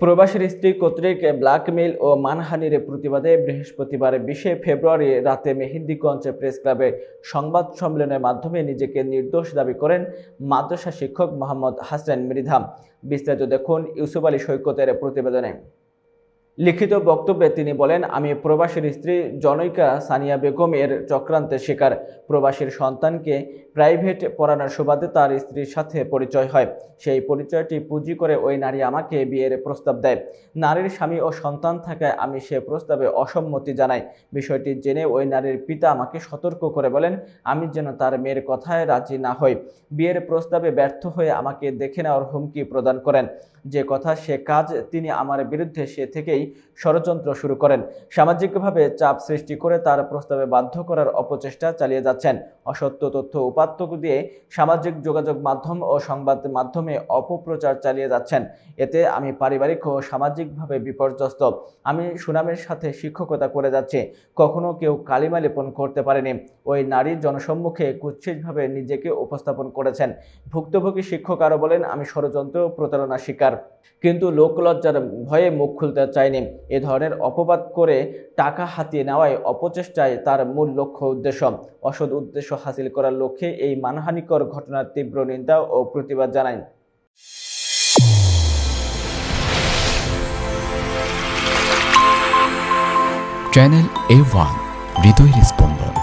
প্রবাসীর স্ত্রী কর্তৃক ব্ল্যাকমেইল ও মানহানির প্রতিবাদে বৃহস্পতিবার বিশে ফেব্রুয়ারি রাতে মেহেন্দিগঞ্জ প্রেস ক্লাবে সংবাদ সম্মেলনের মাধ্যমে নিজেকে নির্দোষ দাবি করেন মাদ্রাসা শিক্ষক মোহাম্মদ হাসান মৃধাম বিস্তারিত দেখুন ইউসুফ আলী সৈকতের প্রতিবেদনে। লিখিত বক্তব্যে তিনি বলেন, আমি প্রবাসীর স্ত্রী জনৈকা সানিয়া বেগমের চক্রান্তের শিকার। প্রবাসীর সন্তানকে প্রাইভেট পড়ানোর সুবাদে তার স্ত্রীর সাথে পরিচয় হয়। সেই পরিচয়টি পুঁজি করে ওই নারী আমাকে বিয়ের প্রস্তাব দেয়। নারীর স্বামী ও সন্তান থাকায় আমি সে প্রস্তাবে অসম্মতি জানাই। বিষয়টি জেনে ওই নারীর পিতা আমাকে সতর্ক করে বলেন, আমি যেন তার মেয়ের কথায় রাজি না হই। বিয়ের প্রস্তাবে ব্যর্থ হয়ে আমাকে দেখে নেওয়ার হুমকি প্রদান করেন। যে কথা সে কাজ, তিনি আমার বিরুদ্ধে সে থেকেই ষড়যন্ত্র শুরু করেন। সামাজিকভাবে চাপ সৃষ্টি করে তার প্রস্তাবে বাধ্য করার অপচেষ্টা চালিয়ে যাচ্ছেন। অসত্য তথ্য উপাত্ত দিয়ে সামাজিক যোগাযোগ মাধ্যম ও সংবাদ মাধ্যমে অপপ্রচার চালিয়ে যাচ্ছেন। এতে আমি পারিবারিক ও সামাজিকভাবে বিপর্যস্ত। আমি সুনামের সাথে শিক্ষকতা করে যাচ্ছি। কখনো কেউ কালিমা লেপন করতে পারেনি। ওই নারী জনসম্মুখে কুৎসিতভাবে নিজেকে উপস্থাপন করেছেন। ভুক্তভোগী শিক্ষক আরও বলেন, আমি ষড়যন্ত্র প্রতারণা শিকার। কিন্তু লোকলজ্জার ভয়ে মুখ খুলতে চায়নি এ ধরনের অপবাদ করে টাকা হাতিয়ে নেওয়ায় অপচেষ্টায় তার মূল লক্ষ্য উদ্দেশ্য। অসৎ উদ্দেশ্য হাসিল করার লক্ষ্যে এই মানহানিকর ঘটনার তীব্র নিন্দা ও প্রতিবাদ জানায় চ্যানেল এ ওয়ান হৃদয় স্পন্দন।